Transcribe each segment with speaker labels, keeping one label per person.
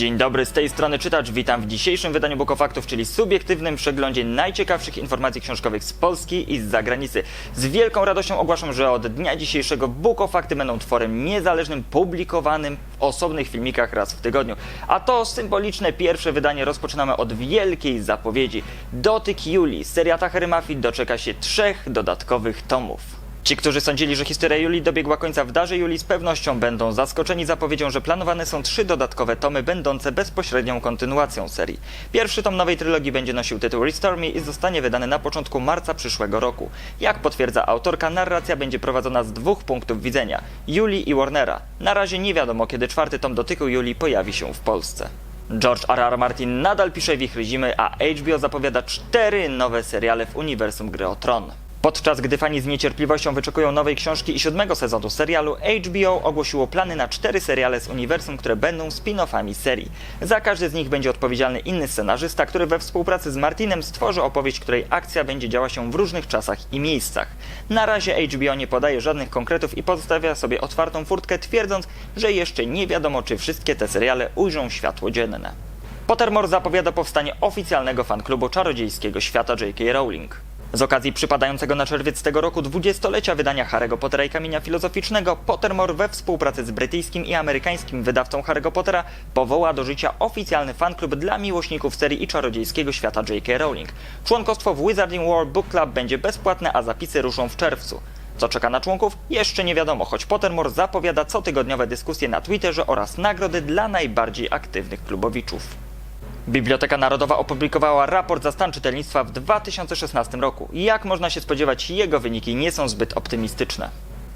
Speaker 1: Dzień dobry, z tej strony Czytacz. Witam w dzisiejszym wydaniu Bukofaktów, czyli subiektywnym przeglądzie najciekawszych informacji książkowych z Polski i z zagranicy. Z wielką radością ogłaszam, że od dnia dzisiejszego Bukofakty będą tworem niezależnym, publikowanym w osobnych filmikach raz w tygodniu. A to symboliczne pierwsze wydanie rozpoczynamy od wielkiej zapowiedzi. Dotyk Julii, seria Tachery Mafii doczeka się trzech dodatkowych tomów. Ci, którzy sądzili, że historia Julii dobiegła końca w darze Julii, z pewnością będą zaskoczeni zapowiedzią, że planowane są trzy dodatkowe tomy będące bezpośrednią kontynuacją serii. Pierwszy tom nowej trylogii będzie nosił tytuł Restore Me i zostanie wydany na początku marca przyszłego roku. Jak potwierdza autorka, narracja będzie prowadzona z dwóch punktów widzenia Julii i Warnera. Na razie nie wiadomo, kiedy czwarty tom dotyku Julii pojawi się w Polsce. George R. R. Martin nadal pisze Wichry Zimy, a HBO zapowiada cztery nowe seriale w uniwersum Gry o Tron. Podczas gdy fani z niecierpliwością wyczekują nowej książki i siódmego sezonu serialu, HBO ogłosiło plany na cztery seriale z uniwersum, które będą spin-offami serii. Za każdy z nich będzie odpowiedzialny inny scenarzysta, który we współpracy z Martinem stworzy opowieść, której akcja będzie działa się w różnych czasach i miejscach. Na razie HBO nie podaje żadnych konkretów i pozostawia sobie otwartą furtkę, twierdząc, że jeszcze nie wiadomo, czy wszystkie te seriale ujrzą światło dzienne. Pottermore zapowiada powstanie oficjalnego fanklubu czarodziejskiego świata J.K. Rowling. Z okazji przypadającego na czerwiec tego roku dwudziestolecia wydania Harry'ego Pottera i Kamienia Filozoficznego, Pottermore we współpracy z brytyjskim i amerykańskim wydawcą Harry'ego Pottera powoła do życia oficjalny fanklub dla miłośników serii i czarodziejskiego świata J.K. Rowling. Członkostwo w Wizarding World Book Club będzie bezpłatne, a zapisy ruszą w czerwcu. Co czeka na członków? Jeszcze nie wiadomo, choć Pottermore zapowiada cotygodniowe dyskusje na Twitterze oraz nagrody dla najbardziej aktywnych klubowiczów. Biblioteka Narodowa opublikowała raport za stan czytelnictwa w 2016 roku. Jak można się spodziewać, jego wyniki nie są zbyt optymistyczne.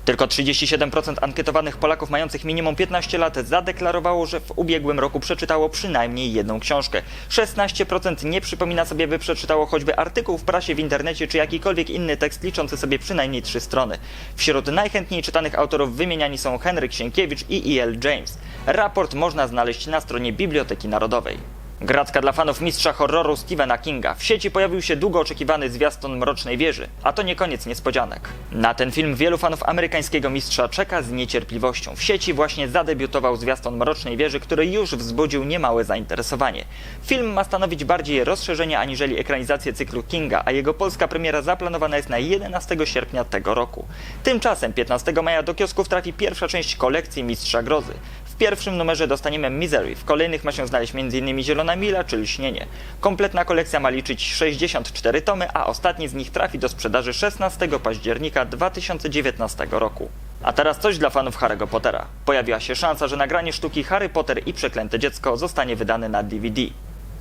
Speaker 1: Tylko 37% ankietowanych Polaków mających minimum 15 lat zadeklarowało, że w ubiegłym roku przeczytało przynajmniej jedną książkę. 16% nie przypomina sobie, by przeczytało choćby artykuł w prasie, w internecie czy jakikolwiek inny tekst liczący sobie przynajmniej trzy strony. Wśród najchętniej czytanych autorów wymieniani są Henryk Sienkiewicz i E.L. James. Raport można znaleźć na stronie Biblioteki Narodowej. Gracka dla fanów mistrza horroru Stephena Kinga. W sieci pojawił się długo oczekiwany zwiastun Mrocznej Wieży, a to nie koniec niespodzianek. Na ten film wielu fanów amerykańskiego mistrza czeka z niecierpliwością. W sieci właśnie zadebiutował zwiastun Mrocznej Wieży, który już wzbudził niemałe zainteresowanie. Film ma stanowić bardziej rozszerzenie aniżeli ekranizację cyklu Kinga, a jego polska premiera zaplanowana jest na 11 sierpnia tego roku. Tymczasem 15 maja do kiosków trafi pierwsza część kolekcji Mistrza Grozy. W pierwszym numerze dostaniemy Misery, w kolejnych ma się znaleźć m.in. Zielona Mila czy Lśnienie. Kompletna kolekcja ma liczyć 64 tomy, a ostatni z nich trafi do sprzedaży 16 października 2019 roku. A teraz coś dla fanów Harry'ego Pottera. Pojawiła się szansa, że nagranie sztuki Harry Potter i Przeklęte Dziecko zostanie wydane na DVD.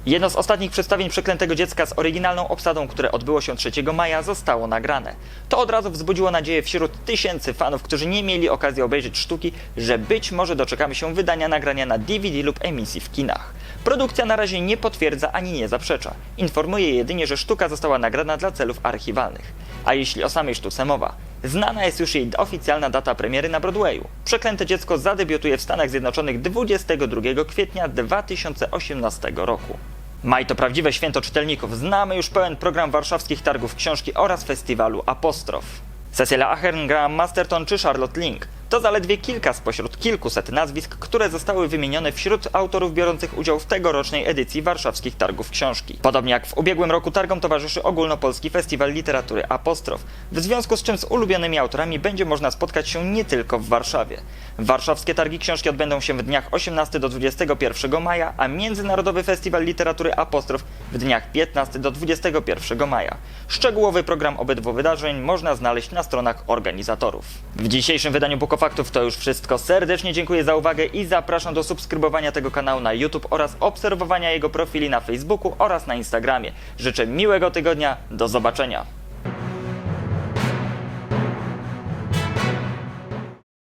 Speaker 1: Jedno z ostatnich przedstawień Przeklętego Dziecka z oryginalną obsadą, które odbyło się 3 maja, zostało nagrane. To od razu wzbudziło nadzieję wśród tysięcy fanów, którzy nie mieli okazji obejrzeć sztuki, że być może doczekamy się wydania nagrania na DVD lub emisji w kinach. Produkcja na razie nie potwierdza ani nie zaprzecza. Informuje jedynie, że sztuka została nagrana dla celów archiwalnych. A jeśli o samej sztuce mowa, znana jest już jej oficjalna data premiery na Broadwayu. Przeklęte Dziecko zadebiutuje w Stanach Zjednoczonych 22 kwietnia 2018 roku. Maj to prawdziwe święto czytelników. Znamy już pełen program warszawskich targów książki oraz festiwalu Apostrof. Cecilia Ahern, Graham Masterton czy Charlotte Link to zaledwie kilka spośród kilkuset nazwisk, które zostały wymienione wśród autorów biorących udział w tegorocznej edycji warszawskich targów książki. Podobnie jak w ubiegłym roku targom towarzyszy ogólnopolski festiwal literatury Apostrof, w związku z czym z ulubionymi autorami będzie można spotkać się nie tylko w Warszawie. Warszawskie targi książki odbędą się w dniach 18 do 21 maja, a Międzynarodowy Festiwal Literatury Apostrof w dniach 15 do 21 maja. Szczegółowy program obydwu wydarzeń można znaleźć na stronach organizatorów. W dzisiejszym wydaniu Bukofaktów to już wszystko. Serdecznie dziękuję za uwagę i zapraszam do subskrybowania tego kanału na YouTube oraz obserwowania jego profili na Facebooku oraz na Instagramie. Życzę miłego tygodnia. Do zobaczenia.